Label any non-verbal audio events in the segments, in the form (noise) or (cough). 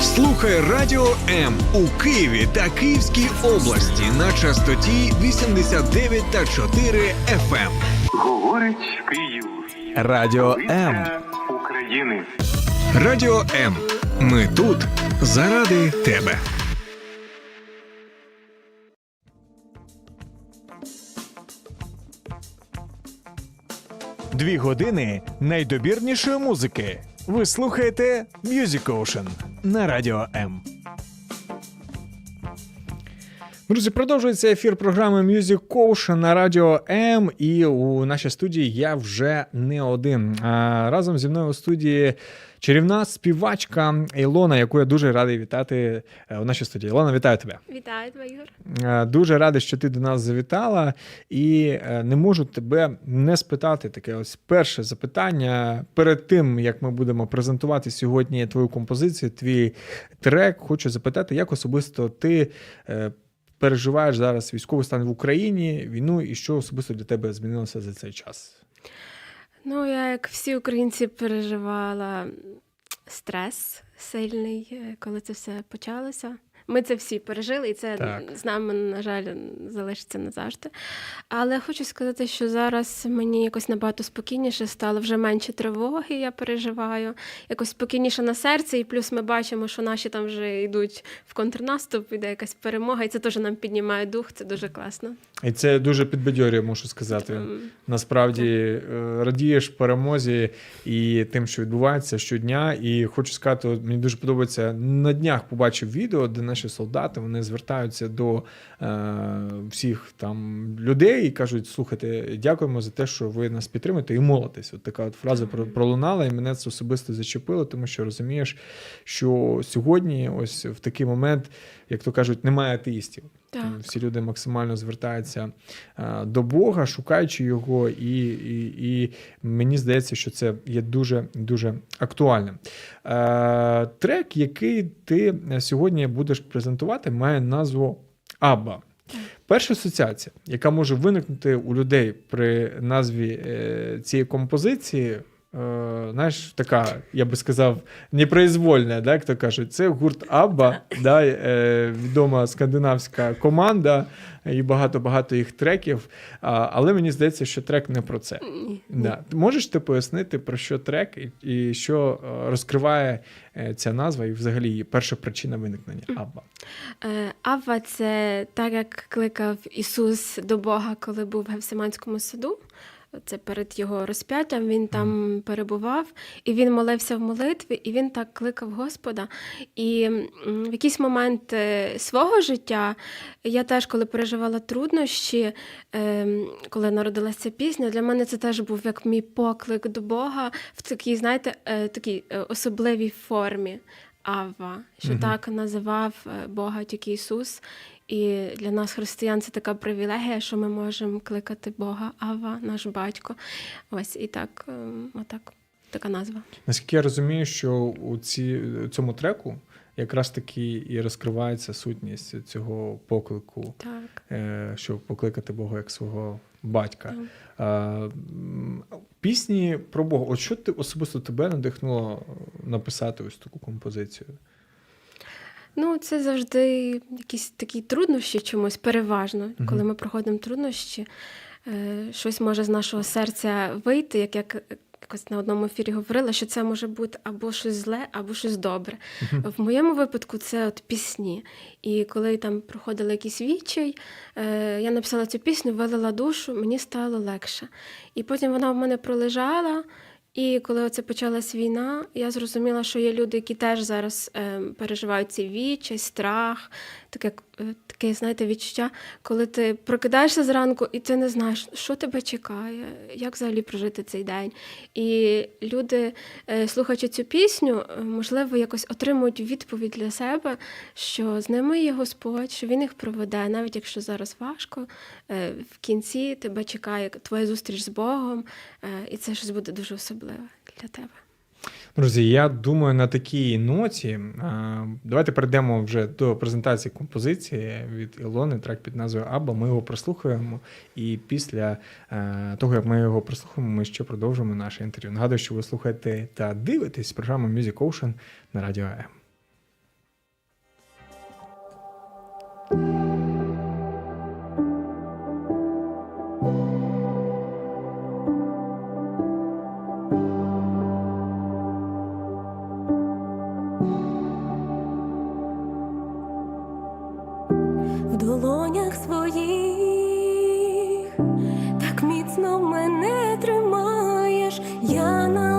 Слухай Радіо М у Києві та Київській області на частоті 89 та 4 FM. Говорить Київ. Радіо М. України. Радіо М. Ми тут заради тебе. Дві години найдобірнішої музики. Ви слухаєте Music Ocean на радіо М. Друзі, продовжується ефір програми Music Ocean на радіо М. І у нашій студії я вже не один. А разом зі мною у студії чарівна співачка Ілона, яку я дуже радий вітати е, у нашій студії. Ілона, вітаю тебе. Вітаю тебе, Ігор. Е, Дуже радий, що ти до нас завітала, і е, не можу тебе не спитати таке ось перше запитання. Перед тим як ми будемо презентувати сьогодні твою композицію, твій трек, хочу запитати, як особисто ти переживаєш зараз військовий стан в Україні, війну, і що особисто для тебе змінилося за цей час? Ну, я, як всі українці, переживала стрес сильний, е, коли це все почалося. Ми це всі пережили, і це Так. з нами, на жаль, залишиться назавжди. Але хочу сказати, що зараз мені якось набагато спокійніше стало, вже менше тривоги, я переживаю, якось спокійніше на серці, і плюс ми бачимо, що наші там вже йдуть в контрнаступ, іде якась перемога, і це теж нам піднімає дух, це дуже класно. І це дуже підбадьорює, мушу сказати. М, Насправді е, радієш перемозі і тим, що відбувається щодня. І хочу сказати, мені дуже подобається на днях побачив відео, де наші солдати вони звертаються до е, всіх там людей і кажуть: слухайте, дякуємо за те, що ви нас підтримуєте і молитесь. От така от фраза пролунала, і мене це особисто зачепило, тому що розумієш, що сьогодні, ось в такий момент, як то кажуть, немає атеїстів. Так. Всі люди максимально звертаються е, до Бога, шукаючи його, і, і, і мені здається, що це є дуже дуже актуальним. Е, трек, який ти сьогодні будеш презентувати, має назву Абба. Перша асоціація, яка може виникнути у людей при назві е, цієї композиції, знаєш, така, я би сказав, непроизвольна, да, як то кажуть, це гурт Абба, да, е, відома скандинавська команда і багато-багато їх треків. Але мені здається, що трек не про це. Да. Можеш ти пояснити, про що трек і, що е, розкриває е, ця назва, і взагалі її перша причина виникнення Абба? Е, Авва це так, як кликав Ісус до Бога, коли був в Гевсиманському саду. Це перед його розп'яттям він там перебував, і він молився в молитві, і він так кликав Господа. І в якийсь момент е, свого життя я теж, коли переживала труднощі, ем, коли народилася пісня, для мене це теж був як мій поклик до Бога в такій, знаєте, е, такій е, особливій формі. Авва, що Мгм. так називав Бога тільки Ісус. І для нас, християн, це така привілегія, що ми можемо кликати Бога Ава, наш батько. Ось і так, ем, отак, така назва. Наскільки я розумію, що у ці, цьому треку якраз таки і розкривається сутність цього поклику, Так. е, щоб покликати Бога як свого батька. так. Пісні про Бога. От що ти особисто тебе надихнуло написати ось таку композицію? Ну, це завжди якісь такі труднощі чомусь, переважно. Мгм. Коли ми проходимо труднощі, е, щось може з нашого серця вийти, як я якось на одному ефірі говорила, що це може бути або щось зле, або щось добре. В моєму випадку це от пісні. І коли там проходили якийсь відчай, е, я написала цю пісню, вилила душу, мені стало легше. І потім вона в мене пролежала. І коли оце почалась війна, я зрозуміла, що є люди, які теж зараз е, переживають цей відчай, страх, таке, е, таке, знаєте, відчуття, коли ти прокидаєшся зранку і ти не знаєш, що тебе чекає, як взагалі прожити цей день. І люди, е, слухаючи цю пісню, е, можливо, якось отримують відповідь для себе, що з ними є Господь, що він їх проведе, навіть якщо зараз важко, в кінці тебе чекає твоя зустріч з Богом, і це щось буде дуже особливе для тебе. Друзі, я думаю, на такій ноті давайте перейдемо вже до презентації композиції від Ілони, трек під назвою Аба. Ми його прослухаємо, і після е, того, як ми його прослухаємо, ми ще продовжимо наше інтерв'ю. Нагадую, що ви слухаєте та дивитесь програму Music Ocean на радіо М. міцно мене тримаєш, я належу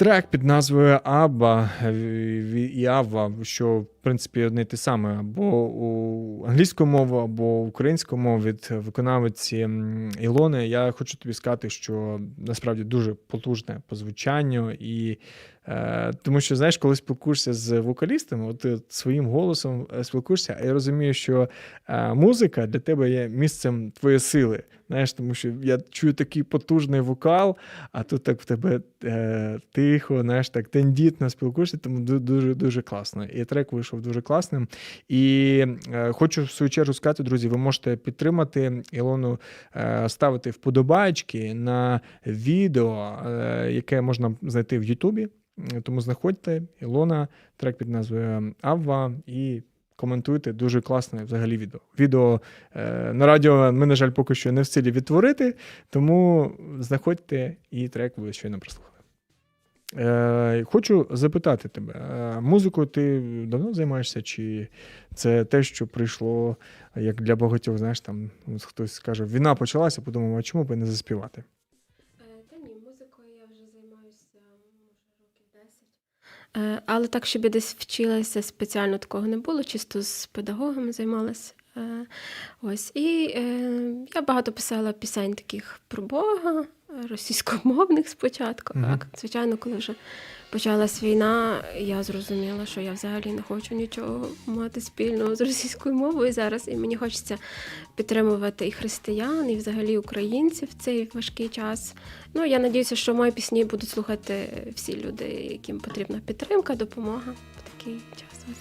Трек під назвою Аба і Ава, що в принципі одне те саме, або у англійську мову, або українську мову від виконавиці Ілони. Я хочу тобі сказати, що насправді дуже потужне по звучанню, і е, тому що знаєш, коли спілкуєшся з вокалістами, от ти своїм голосом е, спілкуєшся, а я розумію, що е, музика для тебе є місцем твоєї сили. Знаєш, тому що я чую такий потужний вокал, а тут так в тебе е, тихо, знаєш, так тендітно спілкуєшся, тому дуже дуже класно. І трек вийшов дуже класним. І е, хочу в свою чергу сказати, друзі, ви можете підтримати Ілону, е, ставити вподобайки на відео, е, яке можна знайти в Ютубі. Тому знаходьте Ілона, трек під назвою Авва і коментуйте. Дуже класне взагалі відео. Відео е, на радіо ми, на жаль, поки що не в силі відтворити, тому знаходьте і трек ви щойно прослухали. Е, хочу запитати тебе: е, музикою ти давно займаєшся, чи це те, що прийшло, як для багатьох, знаєш, там хтось скаже, війна почалася, подумав, а чому б не заспівати? Е, Та ні, музикою я вже займаюся може років 10. Е, Але так, щоб я десь вчилася, спеціально такого не було, чисто з педагогами займалася. Е, Ось. І е, я багато писала пісень таких про Бога, російськомовних спочатку. Мгм. Так, звичайно, коли вже почалась війна, я зрозуміла, що я взагалі не хочу нічого мати спільного з російською мовою зараз. І мені хочеться підтримувати і християн, і взагалі українців в цей важкий час. Ну, я надіюся, що мої пісні будуть слухати всі люди, яким потрібна підтримка, допомога в такий час.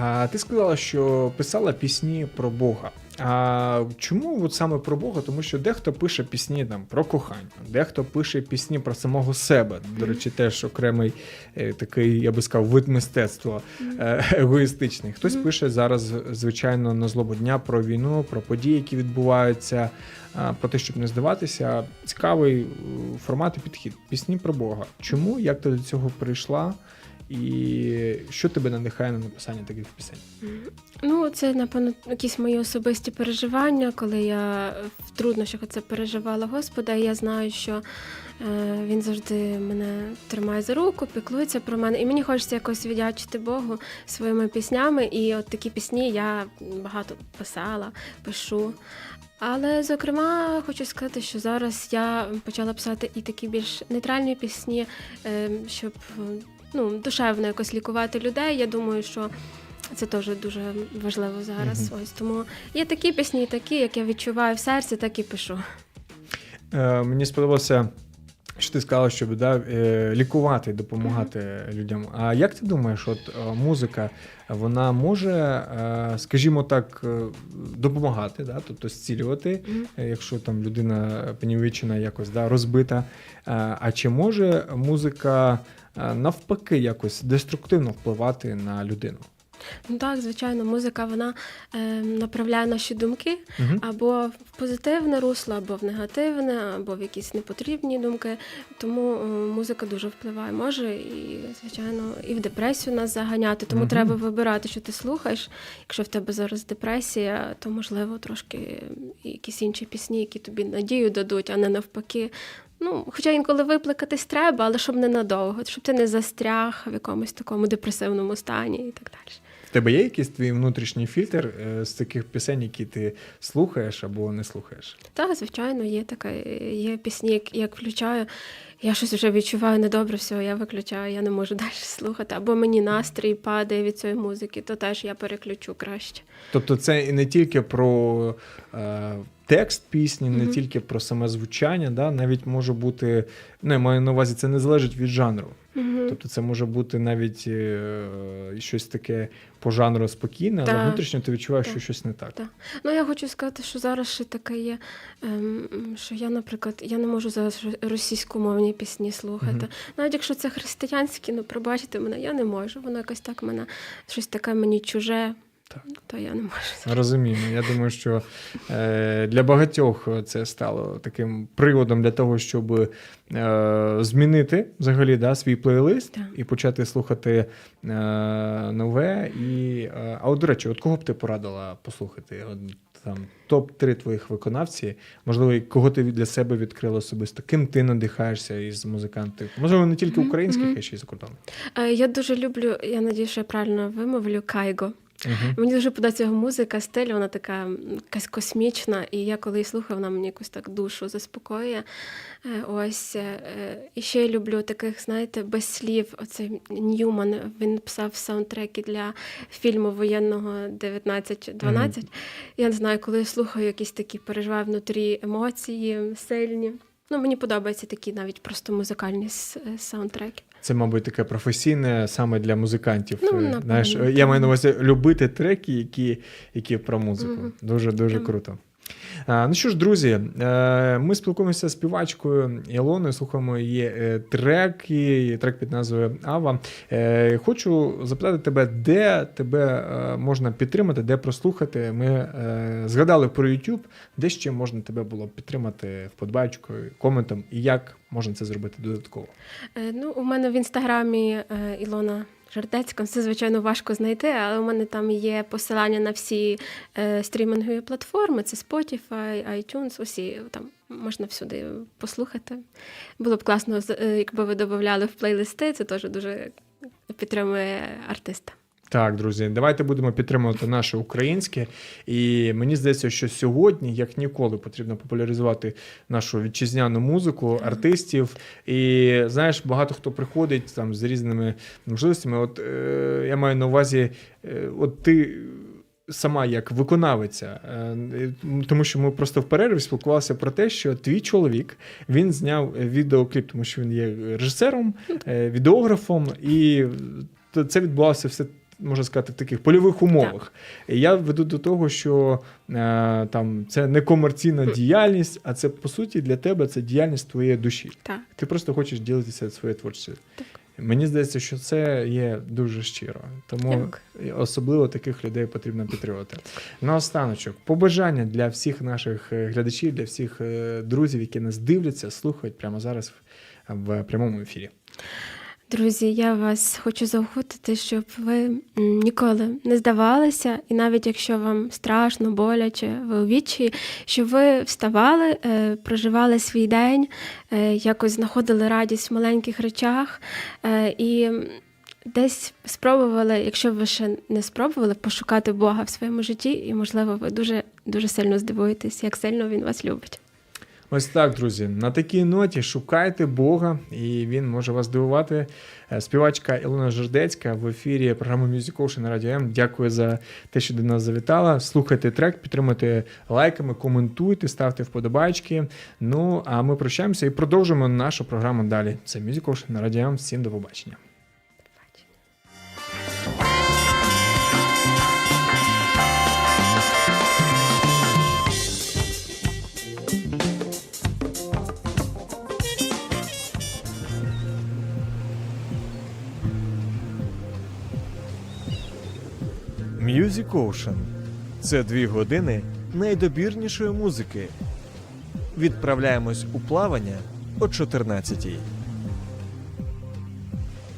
А ти сказала, що писала пісні про Бога. А чому от саме про Бога? Тому що дехто пише пісні там про кохання, дехто пише пісні про самого себе. До речі, теж окремий е, такий, я би сказав, вид мистецтва е, егоїстичний. Хтось пише зараз, звичайно, на злобу дня про війну, про події, які відбуваються, про те, щоб не здаватися. Цікавий е, формат і підхід. Пісні про Бога. Чому? Як ти до цього прийшла? І що тебе надихає на написання таких пісень? Ну, це, напевно, якісь мої особисті переживання, коли я в труднощах це переживала Господа, і я знаю, що е, він завжди мене тримає за руку, піклується про мене. І мені хочеться якось віддячити Богу своїми піснями. І от такі пісні я багато писала, пишу. Але, зокрема, хочу сказати, що зараз я почала писати і такі більш нейтральні пісні, е, щоб ну, душевно якось лікувати людей. Я думаю, що це теж дуже важливо зараз. Мгм. Ось тому є такі пісні, такі, як я відчуваю в серці, так і пишу. Е, мені сподобалося, що ти сказала, щоб да, е, лікувати, допомагати людям. А як ти думаєш, от е, музика вона може, е, скажімо так, допомагати, да, тобто зцілювати, е, якщо там людина понівечена якось да, розбита. А чи може музика навпаки якось деструктивно впливати на людину? Ну так, звичайно, музика вона е, направляє наші думки Угу. або в позитивне русло, або в негативне, або в якісь непотрібні думки. Тому е, музика дуже впливає. Може і, звичайно, і в депресію нас заганяти. Тому Мгм. треба вибирати, що ти слухаєш. Якщо в тебе зараз депресія, то можливо трошки якісь інші пісні, які тобі надію дадуть, а не навпаки. Ну, хоча інколи виплакатись треба, але щоб ненадовго, щоб ти не застряг в якомусь такому депресивному стані і так далі. В тебе є якийсь твій внутрішній фільтр е, з таких пісень, які ти слухаєш або не слухаєш? Так, звичайно, є така. Є пісні, як, як включаю. Я щось вже відчуваю недобре, все, я виключаю, я не можу (laughs) далі слухати. Або мені настрій падає від цієї музики, то теж я переключу краще. Тобто, це не тільки про е, текст пісні, не Мгм. тільки про саме звучання, да? навіть може бути, ну, я маю на увазі, це не залежить від жанру. Мгм. Тобто це може бути навіть е, щось таке по жанру спокійне, але внутрішньо ти відчуваєш, що щось не так. Так. Ну, я хочу сказати, що зараз ще таке є, ем, що я, наприклад, я не можу зараз російськомовні пісні слухати. Угу. Навіть якщо це християнські, ну пробачте мене, я не можу. Воно якось так мене щось таке мені чуже, Так. то я не можу. Розумію. Я думаю, що е, для багатьох це стало таким приводом для того, щоб е, змінити взагалі да, свій плейлист Так. і почати слухати е, нове. І, а от, до речі, от кого б ти порадила послухати? От, там топ-3 твоїх виконавці, можливо, кого ти для себе відкрила особисто, ким ти надихаєшся із музикантів? Можливо, не тільки українських, мгм. а ще й закордонних. Я дуже люблю, я надію, що я правильно вимовлю Кайго. Угу. Мені дуже подобається його музика, стиль, вона така якась космічна, і я коли її слухаю, вона мені якось так душу заспокоює. Е, Ось. е, І ще я люблю таких, знаєте, без слів. Оцей Ньюман, він писав саундтреки для фільму воєнного 1912. Я не знаю, коли я слухаю якісь такі, переживаю внутрі емоції сильні. Ну, мені подобаються такі навіть просто музикальні е, саундтреки. Це, мабуть, таке професійне саме для музикантів. Ну, Е, Знаєш, я маю на увазі любити треки, які, які про музику. Дуже дуже круто. А, ну що ж, друзі, е, ми спілкуємося з співачкою Ілоною, слухаємо її е, треки, трек під назвою Ава. Е, хочу запитати тебе, де тебе е, можна підтримати, де прослухати. Ми е, згадали про YouTube, де ще можна тебе було підтримати вподобайкою, коментом, і як можна це зробити додатково. Е, Ну, у мене в інстаграмі е, Ілона Жартецька. Це, звичайно, важко знайти, але у мене там є посилання на всі е, стрімінгові платформи: це Spotify, iTunes, усі там можна всюди послухати. Було б класно, е, якби ви додавали в плейлисти, це теж дуже підтримує артиста. Так, друзі, давайте будемо підтримувати наше українське. І мені здається, що сьогодні, як ніколи, потрібно популяризувати нашу вітчизняну музику, артистів. І знаєш, багато хто приходить там з різними можливостями. От е, я маю на увазі, е, от ти. Сама як виконавиця, Е, тому що ми просто в перерві спілкувалися про те, що твій чоловік він зняв відеокліп, тому що він є режисером, е, відеографом, і це відбувалося все. Можна сказати, в таких польових умовах. І я веду до того, що е, там це не комерційна діяльність, а це по суті для тебе це діяльність твоєї душі. Так. Ти просто хочеш ділитися своєю творчістю. Так. Мені здається, що це є дуже щиро. Тому Дякую. особливо таких людей потрібно підтримувати. Наостаночок, побажання для всіх наших е, глядачів, для всіх е, друзів, які нас дивляться, слухають прямо зараз в прямому ефірі. Друзі, я вас хочу заохотити, щоб ви ніколи не здавалися, і навіть якщо вам страшно, боляче, ви у відчаї, щоб ви вставали, е, проживали свій день, е, якось знаходили радість в маленьких речах е, і десь спробували, якщо ви ще не спробували, пошукати Бога в своєму житті, і, можливо, ви дуже, дуже сильно здивуєтесь, як сильно він вас любить. Ось так, друзі. На такій ноті шукайте Бога, і він може вас дивувати. Е, Співачка Ілона Жердецька в ефірі програми Music Ocean на Радіо М. Дякую за те, що до нас завітала. Слухайте трек, підтримуйте лайками, коментуйте, ставте вподобайки. Ну а ми прощаємося і продовжимо нашу програму далі. Це Music Ocean на Радіо М. Всім до побачення. Music Ocean – це дві години найдобірнішої музики. Відправляємось у плавання о 14-й.